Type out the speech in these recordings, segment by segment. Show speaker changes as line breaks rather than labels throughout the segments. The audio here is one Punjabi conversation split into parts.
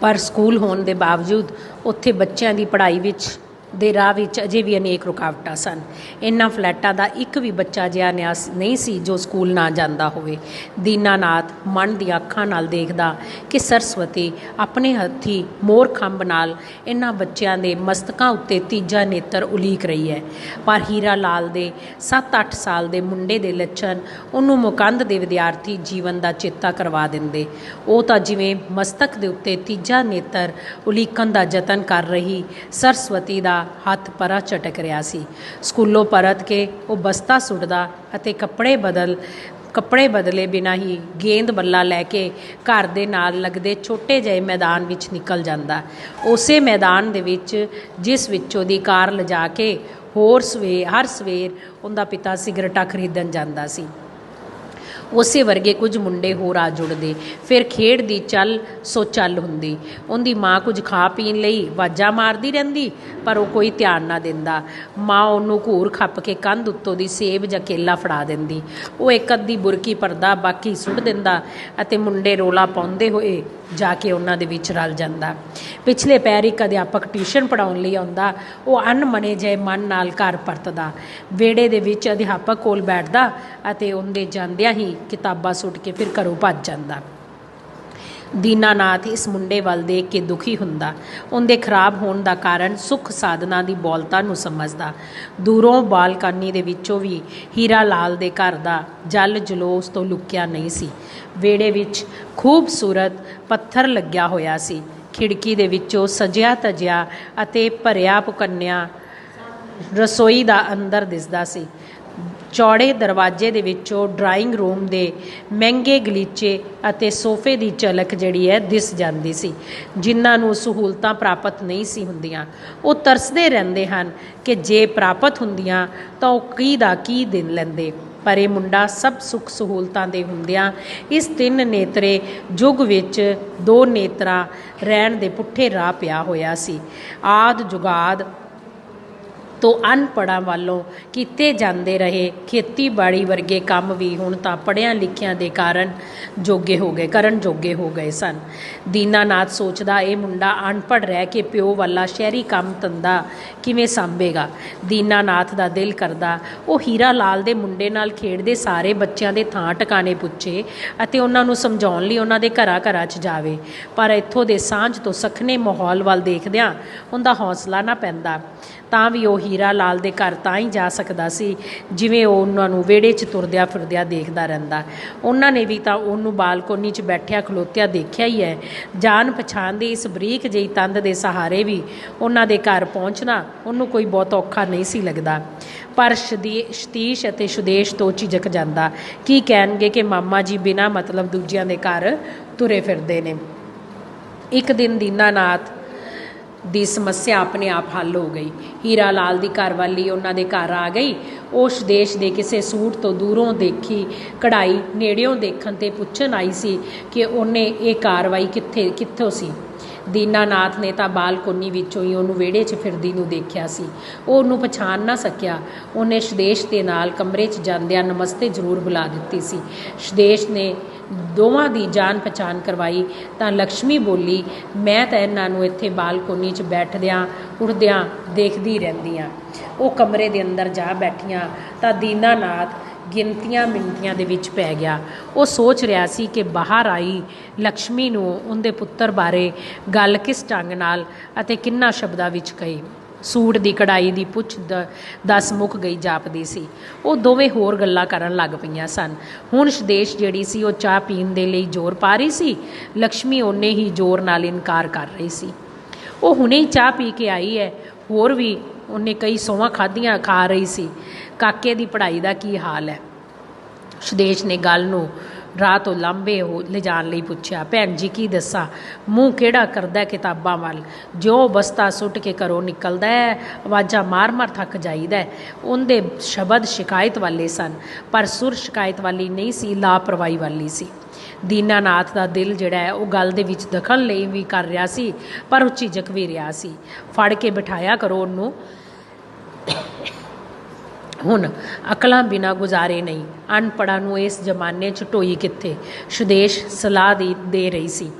ਪਰ ਸਕੂਲ ਹੋਣ ਦੇ ਬਾਵਜੂਦ ਉੱਥੇ ਬੱਚਿਆਂ ਦੀ ਪੜ੍ਹਾਈ ਵਿੱਚ ਦੇ ਰਾਹ ਵਿੱਚ ਅਜੇ ਵੀ ਅਨੇਕ ਰੁਕਾਵਟਾਂ ਸਨ। ਇਨ੍ਹਾਂ ਫਲੈਟਾਂ ਦਾ ਇੱਕ ਵੀ ਬੱਚਾ ਜਿਹਾ ਨਿਆਸ ਨਹੀਂ ਸੀ ਜੋ ਸਕੂਲ ਨਾ ਜਾਂਦਾ ਹੋਵੇ। ਦੀਨਾਨਾਥ ਮਨ ਦੀਆਂ ਅੱਖਾਂ ਨਾਲ ਦੇਖਦਾ ਕਿ ਸਰਸਵਤੀ ਆਪਣੇ ਹੱਥੀ ਮੋਰ ਖੰਭ ਨਾਲ ਇਨ੍ਹਾਂ ਬੱਚਿਆਂ ਦੇ ਮਸਤਕਾਂ ਉੱਤੇ ਤੀਜਾ ਨੇਤਰ ਉਲੀਕ ਰਹੀ ਹੈ। ਪਰ ਹੀਰਾ ਲਾਲ ਦੇ 7-8 ਸਾਲ ਦੇ ਮੁੰਡੇ ਦੇ ਲੱਛਣ ਉਹਨੂੰ ਮੁਕੰਦ ਦੇ ਵਿਦਿਆਰਥੀ ਜੀਵਨ ਦਾ ਚੇਤਾ ਕਰਵਾ ਦਿੰਦੇ। ਉਹ ਤਾਂ ਜਿਵੇਂ ਮਸਤਕ ਦੇ ਉੱਤੇ ਤੀਜਾ ਨੇਤਰ ਉਲੀਕਣ ਦਾ ਯਤਨ ਕਰ ਰਹੀ ਸਰਸਵਤੀ ਦਾ ਹੱਥ ਪਰਾ ਝਟਕ ਰਿਹਾ ਸੀ। ਸਕੂਲੋਂ ਪਰਤ ਕੇ ਉਹ ਬਸਤਾ ਸੁੱਟਦਾ ਅਤੇ ਕੱਪੜੇ ਬਦਲ, ਕੱਪੜੇ ਬਦਲੇ ਬਿਨਾਂ ਹੀ ਗੇਂਦ ਬੱਲਾ ਲੈ ਕੇ ਘਰ ਦੇ ਨਾਲ ਲੱਗਦੇ ਛੋਟੇ ਜਿਹੇ ਮੈਦਾਨ ਵਿੱਚ ਨਿਕਲ ਜਾਂਦਾ। ਉਸੇ ਮੈਦਾਨ ਦੇ ਵਿੱਚ, ਜਿਸ ਵਿੱਚੋਂ ਦੀ ਕਾਰ ਲਿਜਾ ਕੇ ਹੋਰ ਸਵੇ ਹਰ ਸਵੇਰ ਉਹਦਾ ਪਿਤਾ ਸਿਗਰਟਾਂ ਖਰੀਦਣ ਜਾਂਦਾ ਸੀ। ਉਸੇ ਵਰਗੇ ਕੁਝ ਮੁੰਡੇ ਹੋਰ ਆ ਜੁੜਦੇ। ਫਿਰ ਖੇਡ ਦੀ ਚੱਲ, ਸੋ ਚੱਲ ਹੁੰਦੀ। ਉਹਦੀ ਮਾਂ ਕੁਝ ਖਾ ਪੀਣ ਲਈ ਵਾਜਾ ਮਾਰਦੀ ਰਹਿੰਦੀ, ਪਰ ਉਹ ਕੋਈ ਧਿਆਨ ਨਾ ਦਿੰਦਾ। ਮਾਂ ਉਹਨੂੰ ਘੂਰ ਖੱਪ ਕੇ ਕੰਧ ਉੱਤੋਂ ਦੀ ਸੇਬ ਜਾਂ ਕੇਲਾ ਫੜਾ ਦਿੰਦੀ। ਉਹ ਇੱਕ ਅੱਧੀ ਬੁਰਕੀ ਪਰਦਾ ਬਾਕੀ ਸੁੱਟ ਦਿੰਦਾ ਅਤੇ ਮੁੰਡੇ ਰੋਲਾ ਪਾਉਂਦੇ ਹੋਏ ਜਾ ਕੇ ਉਹਨਾਂ ਦੇ ਵਿੱਚ ਰਲ ਜਾਂਦਾ। ਪਿਛਲੇ ਪੈਰ ਇੱਕ ਅਧਿਆਪਕ ਟਿਊਸ਼ਨ ਪੜਾਉਣ ਲਈ ਆਉਂਦਾ। ਉਹ ਅਨਮਨੇ ਜਿਹੇ ਮਨ ਨਾਲ ਘਰ ਪਰਤਦਾ। ਵਿਹੜੇ ਦੇ ਵਿੱਚ ਅਧਿਆਪਕ ਕੋਲ ਬੈਠਦਾ ਅਤੇ ਉਹਦੇ ਜਾਂਦਿਆਂ ਹੀ ਕਿਤਾਬਾਂ ਸੁੱਟ ਕੇ ਫਿਰ ਘਰੋਂ ਭੱਜ ਜਾਂਦਾ। ਦੀਨਾਨਾਥ ਇਸ ਮੁੰਡੇ ਵੱਲ ਦੇਖ ਕੇ ਦੁਖੀ ਹੁੰਦਾ। ਉਹਦੇ ਖਰਾਬ ਹੋਣ ਦਾ ਕਾਰਨ ਸੁੱਖ ਸਾਧਨਾ ਦੀ ਬੌਲਤਾ ਨੂੰ ਸਮਝਦਾ। ਦੂਰੋਂ ਬਾਲਕਨੀ ਦੇ ਵਿੱਚੋਂ ਵੀ ਹੀਰਾ ਲਾਲ ਦੇ ਘਰ ਦਾ ਜਲ ਜਲੋਸ ਤੋਂ ਲੁਕਿਆ ਨਹੀਂ ਸੀ। ਵਿਹੜੇ ਵਿੱਚ ਖੂਬਸੂਰਤ ਪੱਥਰ ਲੱਗਿਆ ਹੋਇਆ ਸੀ। ਖਿੜਕੀ ਦੇ ਵਿੱਚੋਂ ਸਜਿਆ ਤਜਿਆ ਅਤੇ ਭਰਿਆ ਪੁਕੰਨਿਆ ਰਸੋਈ ਦਾ ਅੰਦਰ ਦਿਸਦਾ ਸੀ। ਚੌੜੇ ਦਰਵਾਜ਼ੇ ਦੇ ਵਿੱਚੋਂ ਡਰਾਇੰਗ ਰੂਮ ਦੇ ਮਹਿੰਗੇ ਗਲੀਚੇ ਅਤੇ ਸੋਫੇ ਦੀ ਝਲਕ ਜਿਹੜੀ ਹੈ ਦਿਸ ਜਾਂਦੀ ਸੀ, ਜਿਨ੍ਹਾਂ ਨੂੰ ਸਹੂਲਤਾਂ ਪ੍ਰਾਪਤ ਨਹੀਂ ਸੀ ਹੁੰਦੀਆਂ। ਉਹ ਤਰਸਦੇ ਰਹਿੰਦੇ ਹਨ ਕਿ ਜੇ ਪ੍ਰਾਪਤ ਹੁੰਦੀਆਂ ਤਾਂ ਉਹ ਕੀ ਦਾ ਕੀ ਦਿਨ ਲੈਂਦੇ। ਪਰ ਇਹ ਮੁੰਡਾ ਸਭ ਸੁੱਖ ਸਹੂਲਤਾਂ ਦੇ ਹੁੰਦਿਆਂ ਇਸ ਤਿੰਨ ਨੇਤਰੇ ਯੁੱਗ ਵਿੱਚ ਦੋ ਨੇਤਰਾ ਰਹਿਣ ਦੇ ਪੁੱਠੇ ਰਾਹ ਪਿਆ ਹੋਇਆ ਸੀ। ਆਦ ਜੁਗਾਦ ਤੋਂ ਅਨਪੜ੍ਹਾਂ ਵੱਲੋਂ ਕੀਤੇ ਜਾਂਦੇ ਰਹੇ। ਖੇਤੀਬਾੜੀ ਵਰਗੇ ਕੰਮ ਵੀ ਹੁਣ ਤਾਂ ਪੜ੍ਹਿਆਂ ਲਿਖਿਆਂ ਦੇ ਕਾਰਨ ਜੋਗੇ ਹੋ ਗਏ, ਕਰਨ ਜੋਗੇ ਹੋ ਗਏ ਸਨ। ਦੀਨਾਨਾਥ ਸੋਚਦਾ ਇਹ ਮੁੰਡਾ ਅਨਪੜ੍ਹ ਰਹਿ ਕੇ ਪਿਓ ਵਾਲਾ ਸ਼ਹਿਰੀ ਕੰਮ ਧੰਦਾ ਕਿਵੇਂ ਸੰਭੇਗਾ? ਦੀਨਾਨਾਥ ਦਾ ਦਿਲ ਕਰਦਾ, ਉਹ ਹੀਰਾ ਲਾਲ ਦੇ ਮੁੰਡੇ ਨਾਲ ਖੇਡਦੇ ਸਾਰੇ ਬੱਚਿਆਂ ਦੇ ਥਾਂ ਟਿਕਾਣੇ ਪੁੱਛੇ ਅਤੇ ਉਹਨਾਂ ਨੂੰ ਸਮਝਾਉਣ ਲਈ ਉਹਨਾਂ ਦੇ ਘਰਾਂ ਘਰਾਂ 'ਚ ਜਾਵੇ। ਪਰ ਇੱਥੋਂ ਦੇ ਸਾਂਝ ਤੋਂ ਸਖਨੇ ਮਾਹੌਲ ਵੱਲ ਦੇਖਦਿਆਂ ਉਹਦਾ ਹੌਸਲਾ ਨਾ ਪੈਂਦਾ। ਤਾਂ ਵੀ ਉਹ ਹੀਰਾ ਲਾਲ ਦੇ ਘਰ ਤਾਂ ਹੀ ਜਾ ਸਕਦਾ ਸੀ, ਜਿਵੇਂ ਉਹ ਉਹਨਾਂ ਨੂੰ ਵਿਹੜੇ 'ਚ ਤੁਰਦਿਆਂ ਫਿਰਦਿਆਂ ਦੇਖਦਾ ਰਹਿੰਦਾ। ਉਹਨਾਂ ਨੇ ਵੀ ਤਾਂ ਉਹਨੂੰ ਬਾਲਕੋਨੀ 'ਚ ਬੈਠਿਆ ਖਲੋਤਿਆ ਦੇਖਿਆ ਹੀ ਹੈ। ਜਾਣ ਪਛਾਣ ਦੀ ਇਸ ਬਰੀਕ ਜਿਹੀ ਤੰਦ ਦੇ ਸਹਾਰੇ ਵੀ ਉਹਨਾਂ ਦੇ ਘਰ ਪਹੁੰਚਣਾ ਉਹਨੂੰ ਕੋਈ ਬਹੁਤ ਔਖਾ ਨਹੀਂ ਸੀ ਲੱਗਦਾ। ਪਰ ਸ਼ਦੀ, ਸ਼ਤੀਸ਼ ਅਤੇ ਸੁਦੇਸ਼ ਤੋਂ ਝਿਜਕ ਜਾਂਦਾ। ਕੀ ਕਹਿਣਗੇ ਕਿ ਮਾਮਾ ਜੀ ਬਿਨਾਂ ਮਤਲਬ ਦੂਜਿਆਂ ਦੇ ਘਰ ਤੁਰੇ ਫਿਰਦੇ ਨੇ। ਇੱਕ ਦਿਨ ਦੀਨਾਨਾਥ ਦੀ ਸਮੱਸਿਆ ਆਪਣੇ ਆਪ ਹੱਲ ਹੋ ਗਈ। ਹੀਰਾ ਲਾਲ ਦੀ ਘਰਵਾਲੀ ਉਹਨਾਂ ਦੇ ਘਰ ਆ ਗਈ। ਉਸ ਦੇਸ਼ ਦੇ ਕਿਸੇ ਸੂਟ ਤੋਂ ਦੂਰੋਂ ਦੇਖੀ, ਕਢਾਈ ਨੇੜਿਓਂ ਦੇਖਣ ਤੇ ਪੁੱਛਣ ਆਈ ਸੀ ਕਿ ਉਹਨੇ ਇਹ ਕਾਰਵਾਈ ਕਿੱਥੇ, ਕਿੱਥੋਂ ਸੀ। ਦੀਨਾਨਾਥ ਨੇ ਤਾਂ ਬਾਲਕੋਨੀ ਵਿੱਚੋਂ ਹੀ ਉਹਨੂੰ ਵਿਹੜੇ 'ਚ ਫਿਰਦੀ ਨੂੰ ਦੇਖਿਆ ਸੀ। ਉਹ ਉਹਨੂੰ ਪਛਾਣ ਨਾ ਸਕਿਆ। ਉਹਨੇ ਸ਼ਦੇਸ਼ ਦੇ ਨਾਲ ਕਮਰੇ 'ਚ ਜਾਂਦਿਆਂ ਨਮਸਤੇ ਜ਼ਰੂਰ ਬੁਲਾ ਦਿੱਤੀ ਸੀ। ਸ਼ਦੇਸ਼ ਨੇ ਦੋਵਾਂ ਦੀ ਜਾਨ ਪਛਾਣ ਕਰਵਾਈ, ਤਾਂ ਲక్ష్ਮੀ ਬੋਲੀ, ਮੈਂ ਤਾਂ ਇਹਨਾਂ ਨੂੰ ਇੱਥੇ ਬਾਲਕੋਨੀ 'ਚ ਬੈਠਦਿਆਂ ਉੜਦਿਆਂ ਦੇਖਦੀ ਰਹਿੰਦੀ ਆ। ਉਹ ਕਮਰੇ ਦੇ ਅੰਦਰ ਜਾ ਬੈਠੀਆਂ, ਤਾਂ ਦੀਨਾਨਾਥ ਗਿਣਤੀਆਂ ਮਿੰਟੀਆਂ ਦੇ ਵਿੱਚ ਪੈ ਗਿਆ। ਉਹ ਸੋਚ ਰਿਹਾ ਸੀ ਕਿ ਬਾਹਰ ਆਈ ਲక్ష్ਮੀ ਨੂੰ ਉਹਦੇ ਪੁੱਤਰ ਬਾਰੇ ਗੱਲ ਕਿਸ ਢੰਗ ਨਾਲ ਅਤੇ ਕਿੰਨਾ ਸ਼ਬਦਾਂ ਵਿੱਚ ਕਹੀ। ਸੂਟ ਦੀ ਕਢਾਈ ਦੀ ਪੁੱਛ ਦ- ਦਸ ਮੁੱਕ ਗਈ ਜਾਪਦੀ ਸੀ। ਉਹ ਦੋਵੇਂ ਹੋਰ ਗੱਲਾਂ ਕਰਨ ਲੱਗ ਪਈਆਂ ਸਨ। ਹੁਣ ਸ਼ਦੇਸ਼ ਜਿਹੜੀ ਸੀ, ਉਹ ਚਾਹ ਪੀਣ ਦੇ ਲਈ ਜ਼ੋਰ ਪਾ ਰਹੀ ਸੀ। ਲక్ష్ਮੀ ਉਹਨੇ ਹੀ ਜ਼ੋਰ ਨਾਲ ਇਨਕਾਰ ਕਰ ਰਹੀ ਸੀ। ਉਹ ਹੁਣੇ ਹੀ ਚਾਹ ਪੀ ਕੇ ਆਈ ਹੈ। ਹੋਰ ਵੀ ਉਹਨੇ ਕਈ ਸੋਹਾਂ ਖਾਧੀਆਂ ਖਾ ਰਹੀ ਸੀ। ਕਾਕੇ ਦੀ ਪੜ੍ਹਾਈ ਦਾ ਕੀ ਹਾਲ ਹੈ? ਸੁਦੇਸ਼ ਨੇ ਗੱਲ ਨੂੰ ਰਾਹ ਤੋਂ ਲਾਂਭੇ ਹੋ ਲਿਜਾਣ ਲਈ ਪੁੱਛਿਆ, ਭੈਣ ਜੀ, ਕੀ ਦੱਸਾਂ? ਮੂੰਹ ਕਿਹੜਾ ਕਰਦਾ ਕਿਤਾਬਾਂ ਵੱਲ? ਜੋ ਬਸਤਾ ਸੁੱਟ ਕੇ ਘਰੋਂ ਨਿਕਲਦਾ ਹੈ, ਆਵਾਜ਼ਾਂ ਮਾਰ-ਮਾਰ ਥੱਕ ਜਾਈਦਾ ਉਹਦੇ ਸ਼ਬਦ ਸ਼ਿਕਾਇਤ ਵਾਲੇ ਸਨ, ਪਰ ਸੁਰ ਸ਼ਿਕਾਇਤ ਵਾਲੀ ਨਹੀਂ ਸੀ, ਲਾਪਰਵਾਹੀ ਵਾਲੀ ਸੀ। ਦੀਨਾਨਾਥ ਦਾ ਦਿਲ ਜਿਹੜਾ ਹੈ, ਉਹ ਗੱਲ ਦੇ ਵਿੱਚ ਦਖਲ ਲਈ ਵੀ ਕਰ ਰਿਹਾ ਸੀ, ਪਰ ਉਹ ਝਿਜਕ ਵੀ ਰਿਹਾ ਸੀ। ਫੜ ਕੇ ਬਿਠਾਇਆ ਕਰੋ ਉਹਨੂੰ। ਹੁਣ ਅਕਲਾਂ ਬਿਨਾ ਗੁਜ਼ਾਰੇ ਨਹੀਂ। ਅਨਪੜ੍ਹਾਂ ਨੂੰ ਇਸ ਜ਼ਮਾਨੇ 'ਚ ਢੋਈ ਕਿੱਥੇ? ਸੁਦੇਸ਼ ਸਲਾਹ ਦੀ ਦੇ ਰਹੀ ਸੀ।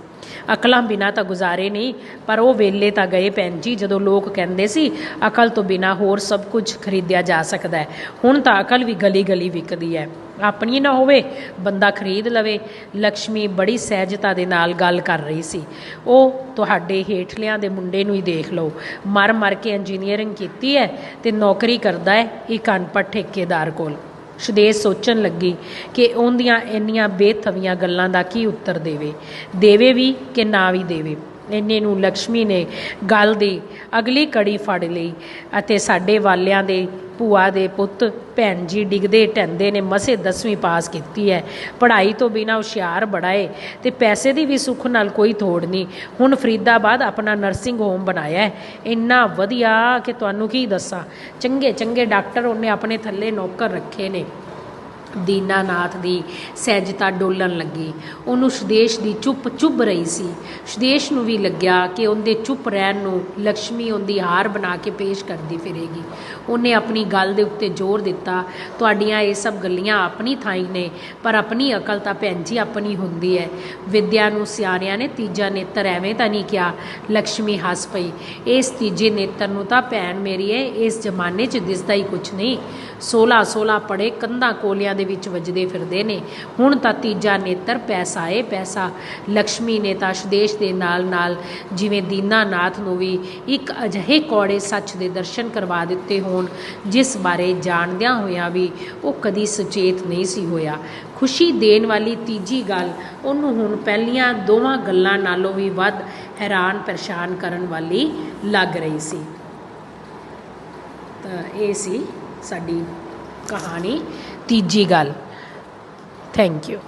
ਅਕਲਾਂ ਬਿਨਾ ਤਾਂ ਗੁਜ਼ਾਰੇ ਨਹੀਂ, ਪਰ ਉਹ ਵੇਲੇ ਤਾਂ ਗਏ ਭੈਣ ਜੀ, ਜਦੋਂ ਲੋਕ ਕਹਿੰਦੇ ਸੀ, ਅਕਲ ਤੋਂ ਬਿਨਾ ਹੋਰ ਸਭ ਕੁਝ ਖਰੀਦਿਆ ਜਾ ਸਕਦਾ ਹੈ। ਹੁਣ ਤਾਂ ਅਕਲ ਵੀ ਗਲੀ ਗਲੀ ਵਿਕਦੀ ਹੈ। ਆਪਣੀ ਨਾ ਹੋਵੇ, ਬੰਦਾ ਖਰੀਦ ਲਵੇ। ਲక్ష్ਮੀ ਬੜੀ ਸਹਿਜਤਾ ਦੇ ਨਾਲ ਗੱਲ ਕਰ ਰਹੀ ਸੀ। ਉਹ ਤੁਹਾਡੇ ਹੇਠਲਿਆਂ ਦੇ ਮੁੰਡੇ ਨੂੰ ਹੀ ਦੇਖ ਲਓ। ਮਰ ਮਰ ਕੇ ਇੰਜੀਨੀਅਰਿੰਗ ਕੀਤੀ ਹੈ ਤੇ ਨੌਕਰੀ ਕਰਦਾ ਹੈ ਇੱਕ ਅਨਪੜ੍ਹ ਠੇਕੇਦਾਰ ਕੋਲ। ਸ਼ਦੇਸ਼ ਸੋਚਣ ਲੱਗੀ ਕਿ ਉਹਦੀਆਂ ਇੰਨੀਆਂ ਬੇਥਵੀਆਂ ਗੱਲਾਂ ਦਾ ਕੀ ਉੱਤਰ ਦੇਵੇ। ਦੇਵੇ ਵੀ ਕਿ ਨਾ ਵੀ ਦੇਵੇ। ਇੰਨੇ ਨੂੰ ਲక్ష్ਮੀ ਨੇ ਗੱਲ ਦੀ ਅਗਲੀ ਕੜੀ ਫੜ ਲਈ ਅਤੇ ਸਾਡੇ ਵਾਲਿਆਂ ਦੇ ਭੂਆ ਦੇ ਪੁੱਤ ਭੈਣ ਜੀ ਡਿੱਗਦੇ ਟੈਂਦੇ ਨੇ, ਮਸੇ 10ਵੀਂ ਪਾਸ ਕੀਤੀ ਹੈ। ਪੜ੍ਹਾਈ ਤੋਂ ਬਿਨਾ ਹੁਸ਼ਿਆਰ ਬੜਾ ਏ ਤੇ ਪੈਸੇ ਦੀ ਵੀ ਸੁੱਖ ਨਾਲ ਕੋਈ ਥੋੜ ਨਹੀਂ। ਹੁਣ ਫਰੀਦਾਬਾਦ ਆਪਣਾ ਨਰਸਿੰਗ ਹੋਮ ਬਣਾਇਆ ਹੈ। ਇੰਨਾ ਵਧੀਆ ਕਿ ਤੁਹਾਨੂੰ ਕੀ ਦੱਸਾਂ। ਚੰਗੇ ਚੰਗੇ ਡਾਕਟਰ ਉਹਨੇ ਆਪਣੇ ਥੱਲੇ ਨੌਕਰ ਰੱਖੇ ਨੇ। ਦੀਨਾਨਾਥ ਦੀ ਸਹਿਜਤਾ ਡੋਲਣ ਲੱਗੀ। ਉਹਨੂੰ ਸੁਦੇਸ਼ ਦੀ ਚੁੱਪ ਚੁੱਭ ਰਹੀ ਸੀ। ਸੁਦੇਸ਼ ਨੂੰ ਵੀ ਲੱਗਿਆ ਕਿ ਉਹਦੇ ਚੁੱਪ ਰਹਿਣ ਨੂੰ ਲక్ష్ਮੀ ਉਹਦੀ ਹਾਰ ਬਣਾ ਕੇ ਪੇਸ਼ ਕਰਦੀ ਫਿਰੇਗੀ। ਉਹਨੇ ਆਪਣੀ ਗੱਲ ਦੇ ਉੱਤੇ ਜ਼ੋਰ ਦਿੱਤਾ, ਤੁਹਾਡੀਆਂ ਇਹ ਸਭ ਗੱਲੀਆਂ ਆਪਣੀ ਥਾਈ ਨੇ, ਪਰ ਆਪਣੀ ਅਕਲ ਤਾਂ ਭੈਣ ਜੀ ਆਪਣੀ ਹੁੰਦੀ ਹੈ ਵਿਦਿਆ ਨੂੰ ਸਿਆਰਿਆਂ ਨੇ ਤੀਜਾ ਨੇਤਰ ਐਵੇਂ ਤਾਂ ਨਹੀਂ ਕਿਹਾ। ਲక్ష్ਮੀ ਹੱਸ ਪਈ, ਇਸ ਤੀਜੇ ਨੇਤਰ ਨੂੰ ਤਾਂ ਭੈਣ ਮੇਰੀ ਹੈ ਇਸ ਜ਼ਮਾਨੇ 'ਚ ਦਿਸਦਾ ਹੀ ਕੁਝ ਨਹੀਂ। 16 16 ਪੜੇ ਕੰਧਾਂ ਕੋਲਿਆਂ ਦੇ ਵਿੱਚ ਵੱਜਦੇ ਫਿਰਦੇ ਨੇ। ਹੁਣ ਤਾਂ ਤੀਜਾ ਨੇਤਰ ਪੈਸਾ ਏ ਪੈਸਾ। ਲక్ష్ਮੀ ਨੇ ਤਾਂ ਸ਼ਦੇਸ਼ ਦੇ ਨਾਲ ਨਾਲ ਜਿਵੇਂ ਦੀਨਾਨਾਥ ਨੂੰ ਵੀ ਇੱਕ ਅਜਿਹੇ ਕੌੜੇ ਸੱਚ ਦੇ ਦਰਸ਼ਨ ਕਰਵਾ ਦਿੱਤੇ ਹੋਣ, ਜਿਸ ਬਾਰੇ ਜਾਣਦਿਆਂ ਹੋਇਆਂ ਵੀ ਉਹ ਕਦੀ ਸੁਚੇਤ ਨਹੀਂ ਸੀ ਹੋਇਆ। ਖੁਸ਼ੀ ਦੇਣ ਵਾਲੀ ਤੀਜੀ ਗੱਲ, ਉਹਨੂੰ ਹੁਣ ਪਹਿਲੀਆਂ ਦੋਵਾਂ ਗੱਲਾਂ ਨਾਲੋਂ ਵੀ ਵੱਧ ਹੈਰਾਨ ਪਰੇਸ਼ਾਨ ਕਰਨ ਵਾਲੀ ਲੱਗ ਰਹੀ ਸੀ। ਤਾਂ ਇਹ ਸੀ ਸਾਡੀ ਕਹਾਣੀ। ਤੀਜੀ ਗੱਲ ਥੈਂਕ ਯੂ